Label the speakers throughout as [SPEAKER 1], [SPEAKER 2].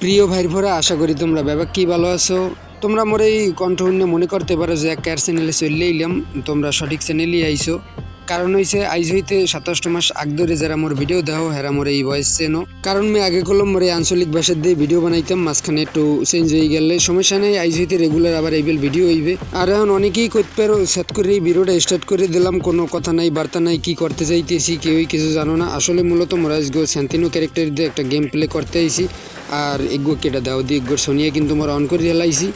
[SPEAKER 1] প্রিয় ভাই ভরা আশা করি তোমরা ব্যাপার কি ভালো আছো? তোমরা মোর এই কণ্ঠ মনে করতে পারো যে এক চ্যানেলে চলে এলাম। তোমরা সঠিক চ্যানেলই আইছো। কারণ হইছে, আইজ হইতে সাতাশটো মাস আগ ধরে যারা মোর ভিডিও দেও, হেরা মোর এই ভয়েস চেনো। কারণ আমি আগে কলম মোর এই আঞ্চলিক ভাষার দিয়ে ভিডিও বানাইতাম, মাঝখানে একটু চেঞ্জ হয়ে গেলে সমস্যা নেই, আইজ হইতে রেগুলার আবার এইবেল ভিডিও হইবে। আর এখন অনেকেই করতে পারো সেট করে এই ভিডিওটা স্টার্ট করে দিলাম, কোনো কথা নাই, বার্তা নাই, কি করতে চাইতেছি, কেউই কিছু জানো না। আসলে মূলত মোরা আজগো শান্তিনো ক্যারেক্টার দিয়ে একটা গেম প্লে করতে আইছি, আর এগুলো কেটা দাও দিয়ে এগুলো শুনিয়ে কিন্তু মোরা অন করে হেলাইছি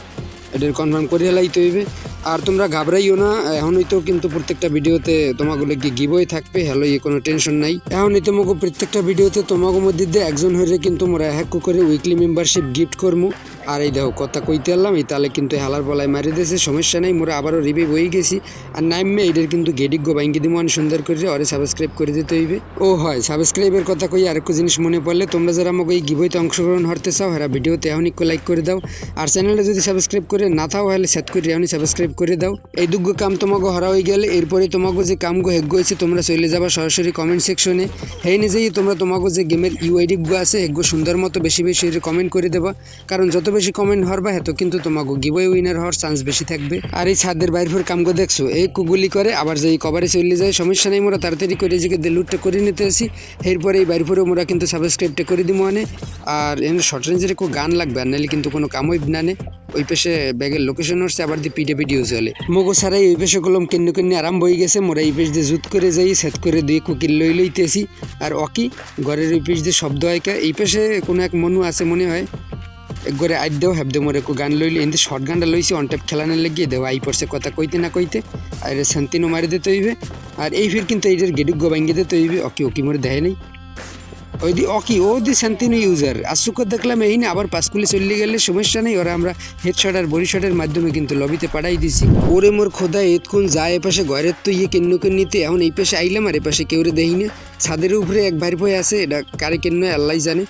[SPEAKER 1] এটার কনফার্ম করে হেলাইতে হইবে। আর তোমরা ঘাবড়াইও না, এখনই তো কিন্তু প্রত্যেকটা ভিডিওতে তোমাগুলো কি গিবই থাকবে, হ্যালো ইয়ে কোনো টেনশন নাই। এখনই তোমাকে প্রত্যেকটা ভিডিওতে তোমাকে মধ্যে দিয়ে একজন হয়ে কিন্তু মোরা হ্যাক করে উইকলি মেম্বারশিপ গিফট করমু। আর এই দেখো, কথা কইতে আনলাম এই তাহলে কিন্তু হেলার বলায় মারি দিয়েছে, সমস্যা নাই, মোরা আবারও রিভিভ হয়ে গেছি। আর নাইমে এটার কিন্তু গেডিগ্য বাইঙ্গি দিব অনেক সুন্দর করে অরে সাবস্ক্রাইব করে দিতে হইবে। ও হয় সাবস্ক্রাইবের কথা কই, আরেকটু জিনিস মনে পড়লে, তোমরা যারা আমাকে এই গিবইতে অংশগ্রহণ করতে চাও হ্যাঁ ভিডিওতে এখন একটু লাইক করে দাও। আর চ্যানেলটা যদি সাবস্ক্রাইব করে না থাও হলে সেট করে এখনই সাবস্ক্রাইব করে দাও। এই দুগ্গ কাম তোমাকে হরা হয়ে গেলে, এরপরে তোমাকে যে কামগো হেগ্য হয়েছে, তোমরা চলে যাবা সরাসরি কমেন্ট সেকশনে হেই নিজেই তোমরা তোমাকে যে গেমের ইউআইডি গো আছে হেগ্য সুন্দর মতো বেশি বেশি কমেন্ট করে দেবা। কারণ যত বেশি কমেন্ট হরবা এত কিন্তু তোমাকে গিবই উইনার হওয়ার চান্স বেশি থাকবে। আর এই ছাদের বাইর ফের কামগো দেখছ, এই কুগুলি করে, আবার যে এই কভারে চলে যায়, সমস্যা নেই, মোরা তাড়াতাড়ি করে যে লুটটা করে নিতে আসি। এরপরে এই বাইর ফেরে মোরা কিন্তু সাবস্ক্রাইবটা করে দিব মানে আর এখানে শর্ট রেঞ্জের একটু গান লাগবে, আর নাহলে কিন্তু কোনো কামই না নে ওই পেশে ব্যাগের লোকেশন হচ্ছে, আবার দিয়ে পিঠে পিঠে চলে। মগো সারাই ওই পেশে কলম কেন্দ্র কেন্দ্রে আরাম বই গেছে, মোরা এই পেশ দিয়ে জুত করে যাই সেট করে দিয়ে কুকির লই লইতেছি আর অকি ঘরের ওই পেশ দিয়ে শব্দ হয় এই পেশে কোনো এক মনু আছে মনে হয়। একবারে আইড দেও হ্যাব দে মোরে গান লইলি। এনতে শর্ট গানটা লইছি অন টাইপ খেলানোর লাগিয়ে দেও, আই পড়ছে কথা কইতে না কইতে। আর শান্তিনও মারি দিতে হইবে। আর এই ফির কিন্তু এইটার গেডুক গোবাঙ্গে দিতে হইবে, অকি ওকি মোরে দেয় নাই। ওই দি অকি ও দি শান্তিনু ইউজার আসুক দেখলাম এই না আবার পাসকুলে চলে গেলে সমস্যা নেই, ওরা আমরা হেডশট আর বডি শটের মাধ্যমে কিন্তু লবিতে পাঠাই দিছি। ওরে মোর খোদা, এতক্ষণ যায় এ পাশে ঘরের তো ইয়ে কেন্ন কেন্নিতে, এখন এই পাশে আইলাম আর এ পাশে কেউ রে দেই না। ছাদের উপরে এক ভাই বই আছে, এটা কারে কেন্ন আল্লাহ জানে।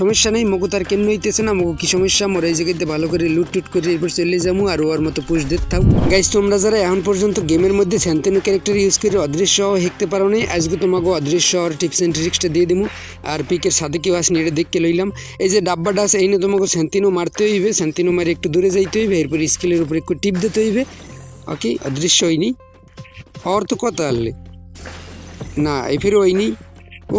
[SPEAKER 1] সমস্যা নেই, মগো তার কেমন হইতেছে না, মগো কি সমস্যা? মোর এই জায়গাতে ভালো করে লুট টুট করে এরপর চলে যাব আর ওর মতো পুষ দিতে থাক গাইজ তোমরা যারা এখন পর্যন্ত গেমের মধ্যে স্যান্তেনো ক্যারেক্টার ইউজ করে অদৃশ্য হেঁকতে পারো নাই, আজকে তোমাকে অদৃশ্য আর টিপস অ্যান্ড ট্রিক্সটা দিয়ে দিমু। আর পিকের সাথে কেউ আসনি, এটা দেখতে লইলাম। এই যে ডাব্বা ডাস, এই নিয়ে তোমাকে স্যান্তিনো মারতে হইবে স্যান্তিনো মারে একটু দূরে যাইতে হইবে, এরপর স্কিলের উপর একটু টিপ দিতে হইবে। ওকে অদৃশ্য হয়নি হওয়ার তো কথা আনলে না এই ফের হয়নি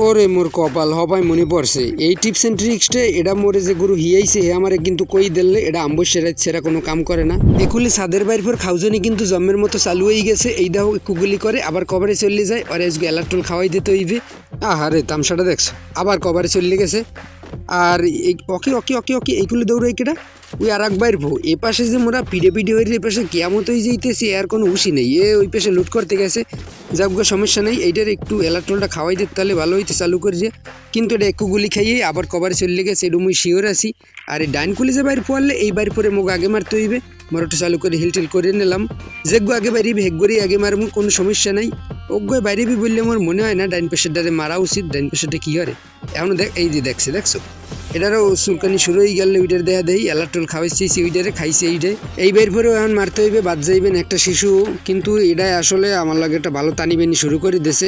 [SPEAKER 1] ওরে মোর কপাল, হবাই মনে পড়ছে। এই টিপস অ্যান্ড ট্রিক্সটা এটা মোরে যে গুরু হিয়াইছে, হে আমারে কিন্তু কই দিলে, এটা আম্বর সেরা সেরা কোনো কাম করে না। একুলি সাদের বাইর পর খাউজনি কিন্তু জন্মের মতো চালু হয়ে গেছে, এই দেখো কুগুলি করে, আবার কভারে চলে যায় আর আজকে অ্যালার্টল খাওয়াই দিতে হইবে। আহ আহারে, তামসাটা দেখছ, আবার কভারে চলে গেছে। আর এই, অকি অকি অকি অকি এইগুলো দৌড়াই কেটা ওই আর এক বাইর এ পাশে যে মোরা পিড়ে পিড়ে হয়ে পাশে কেমত হয়ে যাইতেছি আর কোনো উসি নেই। এ ওই পাশে লুট করতে গেছে। যাক সমস্যা নেই, এইটার একটু এলাট্রলটা খাওয়াই দিতে তাহলে ভালো হইতে চালু করে যে। কিন্তু এটা একটু গুলি খাইয়ে আবার কভারে চলে গেছে এটা মুই শিওর আছি। আর এই ডাইন কুলি যে বাইর পড়লে এই বাইর পরে মোক আগে মারতে হইবে। মোরটা চালু করে হিলটিল করে নিলাম। যেগো আগে বাইরিবি হেগগরি আগে মারমু, কোনো সমস্যা নাই। ওগো বাইরিবি বললে আমার মনে হয় না, ডাইন পেশারটারে মারা উচিত, ডাইন পেশারটা কি করে? এখন দেখ, এই যে দেখছে, দেখছ? এটারও চুলকানি শুরু হয়ে গেলে, ওইটার দেয়া দেই এলাট্রল খাওয়াইছি ওইটারে খাইছে এইটাই এই বের পরেও এখন মারতে হইবে, বাদ যাইবেন একটা শিশু, কিন্তু এটাই আসলে আমার লাগে একটা ভালো টানিবেনি শুরু করে দিছে।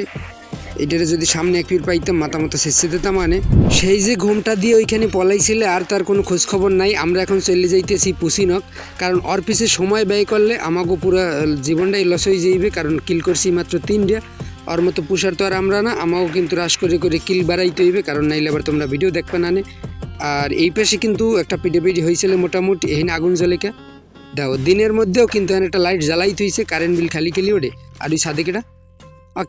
[SPEAKER 1] এটারে যদি সামনে এক পির পাইতাম মাথা মতো শেষে দিতাম মানে। সেই যে ঘুমটা দিয়ে ওইখানে পলাইছিলে, আর তার কোনো খোঁজ খবর নাই, আমরা এখন চলে যাইতেছি পুসিনক। কারণ ওর পিছে সময় ব্যয় করলে আমাকে পুরো জীবনটাই লস হয়ে যাইবে, কারণ কিল করছি মাত্র তিনটা। ওর মতো পুষার তো আর আমরা না আমাকেও কিন্তু রাশ করে করে কিল বাড়াইতে হইবে, কারণ নাইলে আবার তোমরা ভিডিও দেখবে না নে। আর এই পাশে কিন্তু একটা পিডি হয়েছিল মোটামুটি এখানে আগুন জ্বলেকা। দেখো, দিনের মধ্যেও কিন্তু এখানে একটা লাইট জ্বালাই থইছে কারেন্ট বিল খালি খেলি ওঠে আর ওই সাদে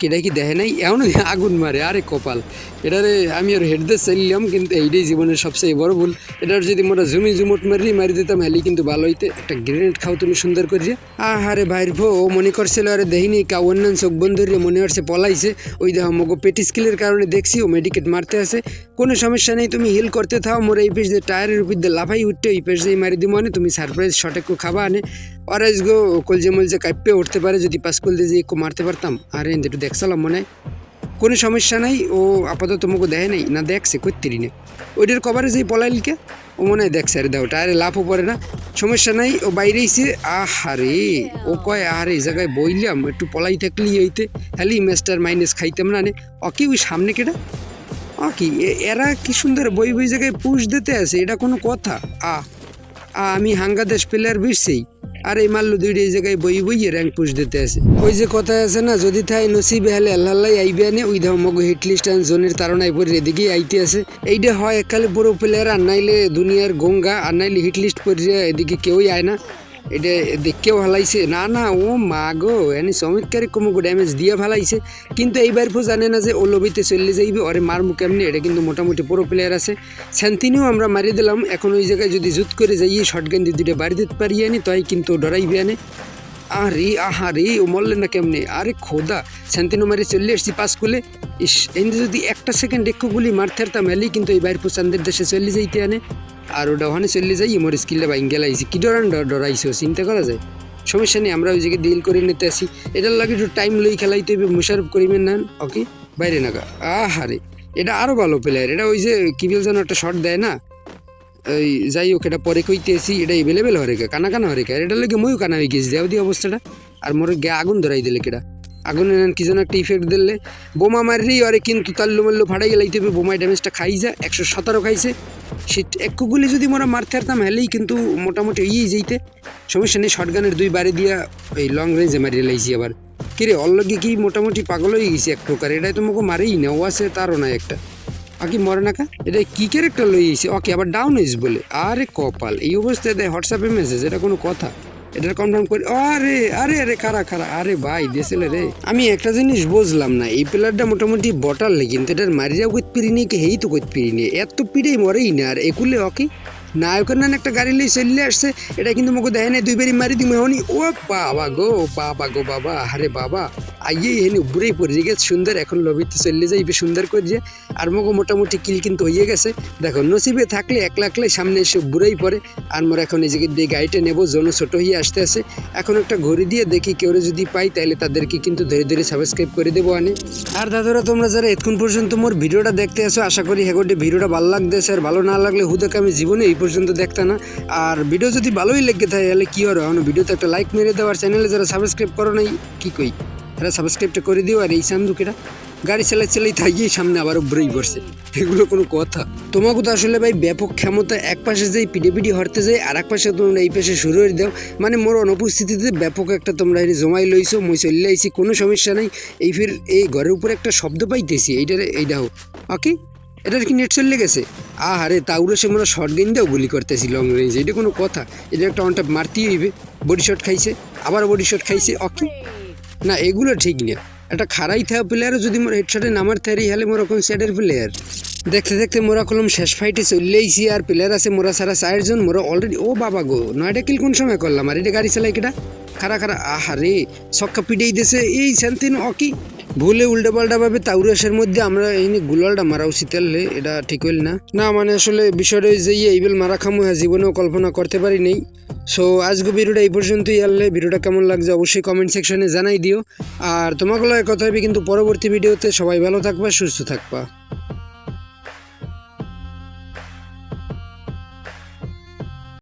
[SPEAKER 1] কেটা কি দেখে নাই, এমন আগুন মারে, আরে কপাল। এটারে আমি আর হেড দিয়ে চাইলাম, কিন্তু এইটাই জীবনের সবচেয়ে বড় ভুল। এটার যদি মোটা জুমি জুমুট মারি মারি দিতাম, হেলি কিন্তু ভালো হইতে। একটা গ্রেনেড খাও তুমি সুন্দর করিয়ে। আহারে ভাইর ভো ও মনে করছিল, আরে দেখিনি কা অন্যান্য চোখ বন্ধ মনে হচ্ছে পলাইছে। ওই দেখো মগো পেটি স্কিলের কারণে দেখছি, ও মেডিকেট মারতে আছে। কোনো সমস্যা নেই, তুমি হিল করতে থাও, মোর এই পেশ দিয়ে টায়ারের উপর দিয়ে লাফাই উঠতে এই পেশ দিয়ে মারি দিব মানে তুমি সারপ্রাইজ শট একটু খাবা আনে। অরাইজ গো কলজে মলজে কাঁপে উঠতে পারে, যদি পাস কল দিয়ে একটু মারতে পারতাম। আরে একটু দেখছিলাম মনে কোনো সমস্যা নাই, ও আপাতত তোমাকে দেখে নাই, না দেখছে করতেরি না। ওইটার কভারে যেই পলাইলকে, ও মনে হয় দেখছে, আরে দেখো টায়ারে লাভও পড়ে না। সমস্যা নাই, ও বাইরে এসে আহারে, ও কয় আরে এই জায়গায় বইলাম, একটু পলাই থাকলেই হইতে হ্যালি মাস্টার মাইনাস খাইতাম না নে। অকি ওই সামনে কেটা কি, এ- এরা কি সুন্দর বই বই জায়গায় পুষ দিতে আছে, এটা কোনো কথা। আ আমি হাঙ্গাদেশ প্লেয়ার বিরছেই আর এই মাল্লু দুইটি এই জায়গায় বই বইয়ে র্যাঙ্ক পুষ দিতে আছে। ওই যে কথা আছে না, যদি থাই নসিবে হলে আল্লাহ আইবে আনে ওই ধাও মগ হিটলিস্ট আন জোনের তারণায় পরে এদিকে আইতে আছে। এইটা হয় একালে বড় প্লেয়ার আর নাইলে দুনিয়ার গঙ্গা আর নাইলে হিটলিস্ট পরে এদিকে কেউই আয় না। এটা দেখকেও হালাইছে না না, ও মা গো, এনে চমৎকারে কমুকো ড্যামেজ দিয়ে ফালাইছে কিন্তু এইবার ফো জানে না যে ও লবিতে চলে যাইবে, ওরে মারমু কেমনি এটা কিন্তু মোটামুটি পুরো প্লেয়ার আছে। শান্তিনিও আমরা মারি দিলাম, এখন ওই জায়গায় যদি জুত করে যাই শর্ট গান দিয়ে দুটো বাড়ি দিতে পারি আনি তাই কিন্তু ডরাইবে আনে আরে আহারে ও মরলেন না কেমনে? আরে খোদা শান্তিনো মারি চলে এসছি পাস করলে ইস, এনে যদি একটা সেকেন্ড একটু গুলি মারতে পারতাম হেলেই কিন্তু এই বাইর চান্দের দেশে চলে যাইতে আনে আর ওটা ওখানে চলে যাই, মোর স্কিলটা বাইন গেলাইছি কি ডরান ডরাইছো, চিন্তা করা যায়? সমস্যা নেই, আমরা ওই জায়গায় ডিল করে নিতে আসি। এটার লাগে একটু টাইম লই খেলাইতে হবে মুশারফ করিবেন না ওকে বাইরে নাকা আহারে, এটা আরও ভালো প্লেয়ার এটা ওই যে কিবিল যেন একটা শট দেয় না? ওই যাই হোক, এটা পরে কইতে কইতেছি এটা এভেলেবেল হরে কে কানা কানা হরে কে আর এটার লাগে ময়ও কানা হয়ে গেছি, দেও দি অবস্থাটা। আর মোর গে আগুন ধরাই দিলে কেটা আগুন এনে কি যেন একটা ইফেক্ট দিলে। বোমা মারলেই অরে কিন্তু তাল্লু মাল্লু ফাড়াই গেলাইতে হবে বোমায় ড্যামেজটা খাই যা একশো সতেরো খাইছে। শীত একটু গুলি যদি মোরা মারতে পারতাম, হেলেই কিন্তু মোটামুটি ইয়েই যাইতে। সমস্যা নেই শর্টগানের দুই বারে দিয়া ওই লং রেঞ্জে মারিয়ে লাইছি আবার। কিরে অল্লগে কি মোটামুটি পাগল হয়ে গেছি এক প্রকার? এটাই তো মোকে মারেই না, ও আছে তারও না একটা। আকি মরে না কা? এটা কি ক্যারেক্টার লই গেছে? ওকে আবার ডাউন হয়েছে বলে? আরে কপাল, এই অবস্থায় দেয় হোয়াটসঅ্যাপে মেসেজ এটা কোনো কথা। এটা কনফার্ম করি। আরে আরে আরে খারা খারা আরে ভাই দেশেলে রে। আমি একটা জিনিস বুঝলাম না, এই প্লেয়ারটা মোটামুটি বটার লে কিন্তু এটার মারিয়াও কইত পিরিনি কে হেই তো কইত পিরিনি এত পিড়েই মরেই না, আর একুলে অকি নায়কের নান একটা গাড়ি লিয়ে চলে আসছে, এটা কিন্তু মোকে দেয় নাই, দুইবারই মারি দিম হনি ও বাবা গো বাবা গো, বাবা, আরে বাবা। আইয়ে এনে উপরেই পড়ে গেছে, সুন্দর। এখন লবিতে চলে যাইবে, সুন্দর করে আর মোকে মোটামুটি কিল কিন্তু হয়ে গেছে। দেখো, নসিবে থাকলে এক লাখলে সামনে এসে বুড়েই পড়ে। আর মোর এখন এই দিয়ে গাড়িটা নেব জন্য ছোট হয়ে আসতে আসে এখন একটা ঘড়ি দিয়ে দেখি কেউ যদি পাই তাহলে তাদেরকে কিন্তু ধরে ধরে সাবস্ক্রাইব করে দেবো আনে। আর দাদারা, তোমরা যারা এতক্ষণ পর্যন্ত মোর ভিডিওটা দেখতে আসো আশা করি হেগোটে ভিডিওটা ভালো লাগতেছে। আর ভালো না লাগলে হুদাকে আমি জীবনে এই পর্যন্ত দেখতে না। আর ভিডিও যদি ভালোই লেগে থাকে, তাহলে কি হবে ভিডিওতে একটা লাইক মেরে দাও। আর চ্যানেলে যারা সাবস্ক্রাইব করো নাই, কি কই? তারা সাবস্ক্রাইবটা করে দিও আর এই সান্দুকেরা গাড়ি চালাই চালাই থাকিয়ে সামনে আবারও ব্রেই পড়ছে এগুলো কোনো কথা। তোমাকে তো আসলে ভাই ব্যাপক ক্ষমতা, এক পাশে যাই পিডে পিডি হরতে যাই আর এক পাশে তোমরা এই পাশে শুরু করে দাও। মানে মোর অনুপস্থিতিতে ব্যাপক একটা তোমরা এনে জমাই লইছো, মই চলে আইছি, কোনো সমস্যা নাই। এই ফির এই ঘরের উপরে একটা শব্দ পাইতেছি, এইটার এইটা হোক ওকে এটার কি নেট চলে গেছে? আহারে তাউরে সে মোরা শর্ট গেন দিয়েও গুলি করতেছি লং রেঞ্জ এটা কোনো কথা। এটা একটা অনটাপ মারতেই হইবে। বডি শট খাইছে আবার বডি শট খাইছে ওকে না, এগুলো ঠিক না একটা খারাই থাকা প্লেয়ারও যদি মোর হেডশটে নামার থারি হলে মোর কোন সেটের প্লেয়ার দেখতে দেখতে মোরা কলম শেষ ফাইটে চলে আইছি আর প্লেয়ার আছে, মোরা সারা চারজন মোরা অলরেডি ও বাবা গো, নয়টা কিল কোন সময় করলাম? আর এটা গাড়ি চালাই কেটা? খারা খারা আহারে, ছক্কা পিটেই দিছে এই শান্তিন অকি ভুলে উল্টা পাল্টা ভাবে তাউরাসের মধ্যে আমরা এই গুলালটা মারা উচিত তাহলে, এটা ঠিক হইল না। না মানে আসলে বিষয়টা যে এইবেল মারা খামু হ্যাঁ জীবনেও কল্পনা করতে পারি নেই। সো আজকে ভিডিওটা এই পর্যন্তই আনলে ভিডিওটা কেমন লাগছে অবশ্যই কমেন্ট সেকশনে জানাই দিও। আর তোমাগুলো কথা হবে কিন্তু পরবর্তী ভিডিওতে সবাই ভালো থাকবা, সুস্থ থাকবা।